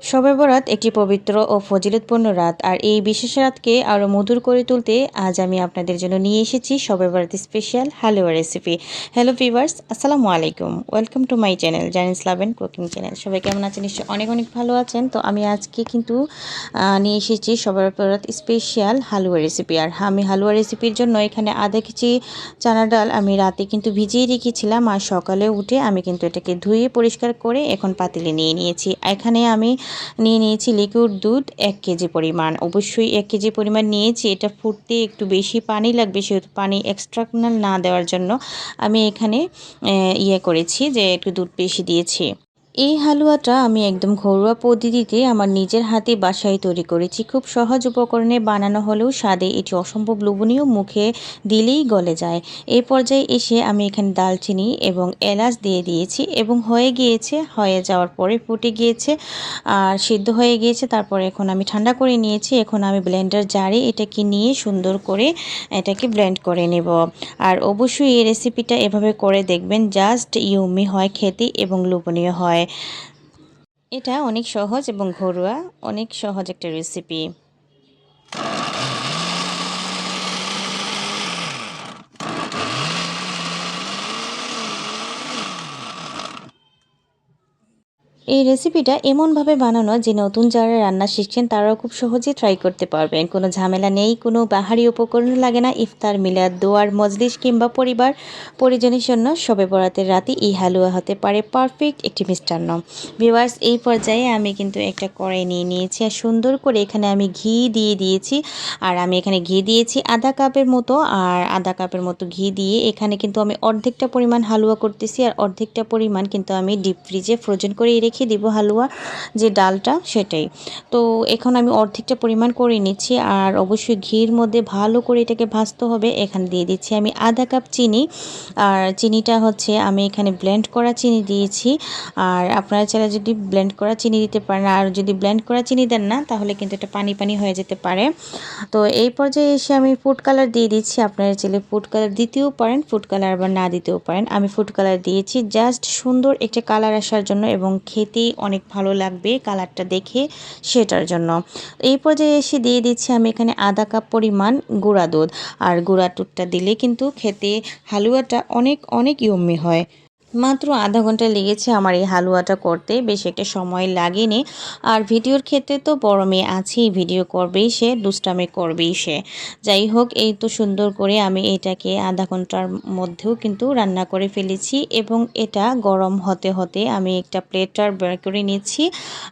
শবে বরাত একটি পবিত্র ও ফজিলতপূর্ণ রাত, আর এই বিশেষ রাতকে আরও মধুর করে তুলতে আজ আমি আপনাদের জন্য নিয়ে এসেছি শবে বরাত স্পেশাল হালুয়া রেসিপি হ্যালো ভিভার্স আসসালামু আলাইকুম। ওয়েলকাম টু মাই চ্যানেল জানিস লাভেন কুকিং চ্যানেল সবাই কেমন আছেন? নিশ্চয়ই অনেক অনেক ভালো আছেন। তো আমি আজকে কিন্তু নিয়ে এসেছি শবে বরাত স্পেশাল হালুয়া রেসিপি আর আমি হালুয়া রেসিপির জন্য এখানে আধা কেজি চানা ডাল আমি রাতে কিন্তু ভিজিয়ে রেখেছিলাম, আর সকালে উঠে আমি কিন্তু এটাকে ধুয়ে পরিষ্কার করে এখন পাতিলে নিয়ে নিয়েছি। এখানে আমি নিয়ে নিয়েছি লিকুইড দুধ, এক কেজি পরিমাণ। অবশ্যই এক কেজি পরিমাণ নিয়েছি, এটা ফুটতে একটু বেশি পানি লাগবে, সেহেতু পানি এক্সট্রাকনাল না দেওয়ার জন্য আমি এখানে ইয়ে করেছি যে একটু দুধ বেশি দিয়েছি। এই হালুয়াটা আমি একদম ঘরোয়া পদ্ধতিতে আমার নিজের হাতে বাসায় তৈরি করেছি। খুব সহজ উপকরণে বানানো হলেও স্বাদে এটি অসম্ভব লোভনীয় মুখে দিলেই গলে যায়। এই পর্যায়ে এসে আমি এখানে দালচিনি এবং এলাচ দিয়ে দিয়েছি এবং হয়ে গিয়েছে, হয়ে যাওয়ার পরে ফুটে গিয়েছে, আর সিদ্ধ হয়ে গিয়েছে, তারপরে এখন আমি ঠান্ডা করে নিয়েছি। এখন আমি ব্লেন্ডার জারে এটাকে নিয়ে সুন্দর করে এটাকে ব্লেন্ড করে নেব। আর অবশ্যই এই রেসিপিটা এভাবে করে দেখবেন, জাস্ট ইউমি হয়, খেতে এবং লোভনীয় হয়। এটা অনেক সহজ এবং ঘরোয়া অনেক সহজ একটা রেসিপি এই রেসিপিটা এমনভাবে বানানো যে নতুন যারা রান্না শিখছেন তারাও খুব সহজেই ট্রাই করতে পারবেন। কোনো ঝামেলা নেই, কোনো বাহারি উপকরণ লাগে না, ইফতার, মিলাদ, দোয়ার, মজলিস কিংবা পরিবার, পরিজনের জন্য সবে বরাতের রাতে এই হালুয়া হতে পারে পারফেক্ট একটি মিষ্টান্ন। ভিওয়ার্স এই পর্যায়ে আমি কিন্তু একটা কড়াই নিয়ে নিয়েছি আর সুন্দর করে এখানে আমি ঘি দিয়ে দিয়েছি। আর আমি এখানে ঘি দিয়েছি আধা কাপের মতো আর আধা কাপের মতো ঘি দিয়ে এখানে কিন্তু আমি অর্ধেকটা পরিমাণ হালুয়া করতেছি আর অর্ধেকটা পরিমাণ কিন্তু আমি ডিপ ফ্রিজে ফ্রোজেন করে রেখে রেখে দিব হালুয়া যে ডালটা সেটাই। তো এখন আমি অর্ধেকটা পরিমাণ করে নিচ্ছি আর অবশ্যই ঘির মধ্যে ভালো করে এটাকে ভাজতে হবে। এখানে দিয়ে দিচ্ছি আমি আধা কাপ চিনি। আর চিনিটা হচ্ছে আমি এখানে ব্লেন্ড করা চিনি দিয়েছি। আর আপনারা চাইলে যদি ব্লেন্ড করা চিনি দিতে পারেন, আর যদি ব্লেন্ড করা চিনি দেন না, তাহলে কিন্তু এটা পানি পানি হয়ে যেতে পারে। তো এই পর্যায়ে এসে আমি ফুড কালার দিয়ে দিচ্ছি। আপনারা চাইলে ফুড কালার দিতেও পারেন ফুড কালার আবার না দিতেও পারেন। আমি ফুড কালার দিয়েছি। জাস্ট সুন্দর একটা কালার আসার জন্য এবং খেতে খেতে অনেক ভালো লাগবে কালারটা দেখে সেটার জন্য। এই পর্যায়ে এসে দিয়ে দিচ্ছি আমি এখানে আধা কাপ পরিমাণ গুঁড়া দুধ। আর গুঁড়া দুধটা দিলে কিন্তু খেতে হালুয়াটা অনেক অনেক ইয়ম্মি হয়। মাত্র আধা ঘণ্টা লেগেছে আমার এই হালুয়াটা করতে, বেশ একটা সময় লাগেনি। আর ভিডিওর ক্ষেত্রে তো বড় মেয়ে আছেই, ভিডিও করবেই সে, দুষ্টামে করবেই সে। যাই হোক, এই তো সুন্দর করে আমি এটাকে আধা ঘণ্টার মধ্যেও কিন্তু রান্না করে ফেলেছি এবং এটা গরম হতে হতে আমি একটা প্লেটার বের করে নিচ্ছি।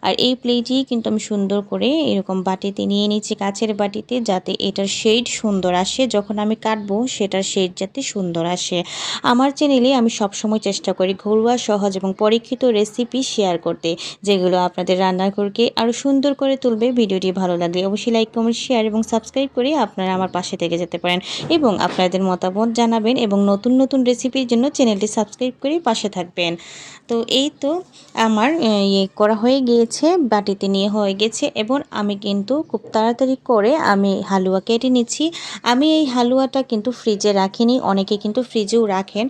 আর এই প্লেটই কিন্তু আমি সুন্দর করে এরকম বাটিতে নিয়ে নিচ্ছি কাছের বাটিতে, যাতে এটার শেড সুন্দর আসে। যখন আমি কাটবো, সেটার শেড যাতে সুন্দর আসে। আমার চ্যানেলে আমি সবসময় চেষ্টা করি ঘরোয়া, সহজ এবং পরীক্ষিত রেসিপি শেয়ার করতে, যেগুলো আপনাদের রান্নার করকে আরও সুন্দর করে তুলবে। ভিডিওটি ভালো লাগলে অবশ্যই লাইক কমেন্ট শেয়ার এবং সাবস্ক্রাইব করে আপনারা আমার পাশে থেকে যেতে পারেন এবং আপনাদের মতামত জানাবেন এবং নতুন নতুন রেসিপির জন্য চ্যানেলটি সাবস্ক্রাইব করে পাশে থাকবেন। তো এই তো আমার ইয়ে করা হয়ে গিয়েছে, বাটিতে নিয়ে হয়ে গেছে এবং আমি কিন্তু খুব তাড়াতাড়ি করে আমি হালুয়া কেটে নিচ্ছি। আমি এই হালুয়াটা কিন্তু ফ্রিজে রাখিনি, অনেকে কিন্তু ফ্রিজেও রাখেন।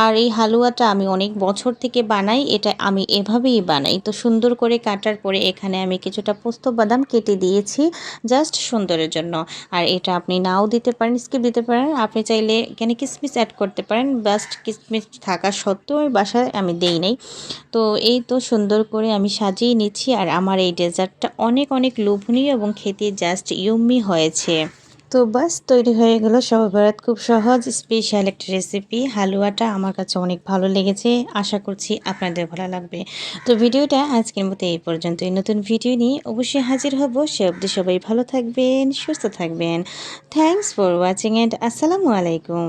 আর এই হালুয়াটা আমি অনেক বছর থেকে বানাই, এটা আমি এভাবেই বানাই। তো সুন্দর করে কাটার পরে এখানে আমি কিছুটা পোস্ত বাদাম কেটে দিয়েছি জাস্ট সুন্দরের জন্য। আর এটা আপনি নাও দিতে পারেন, স্কিপ দিতে পারেন। আপনি চাইলে এখানে কিসমিস অ্যাড করতে পারেন, জাস্ট কিসমিস থাকা সত্ত্বেও বাসায় আমি দেই নাই। তো এই তো সুন্দর করে আমি সাজিয়ে নিচ্ছি, আর আমার এই ডেজার্টটা অনেক অনেক লোভনীয় এবং খেতে জাস্ট ইউমি হয়েছে। তো বাস তৈরি হয়ে গেল সহভারত খুব সহজ স্পেশাল একটা রেসিপি হালুয়াটা আমার কাছে অনেক ভালো লেগেছে। আশা করছি আপনাদের ভালো লাগবে। তো ভিডিওটা আজকের মতো এই পর্যন্ত এই নতুন ভিডিও নিয়ে অবশ্যই হাজির হব। সে অবধি সবাই ভালো থাকবেন, সুস্থ থাকবেন। থ্যাংকস ফর ওয়াচিং অ্যান্ড আসসালামু আলাইকুম।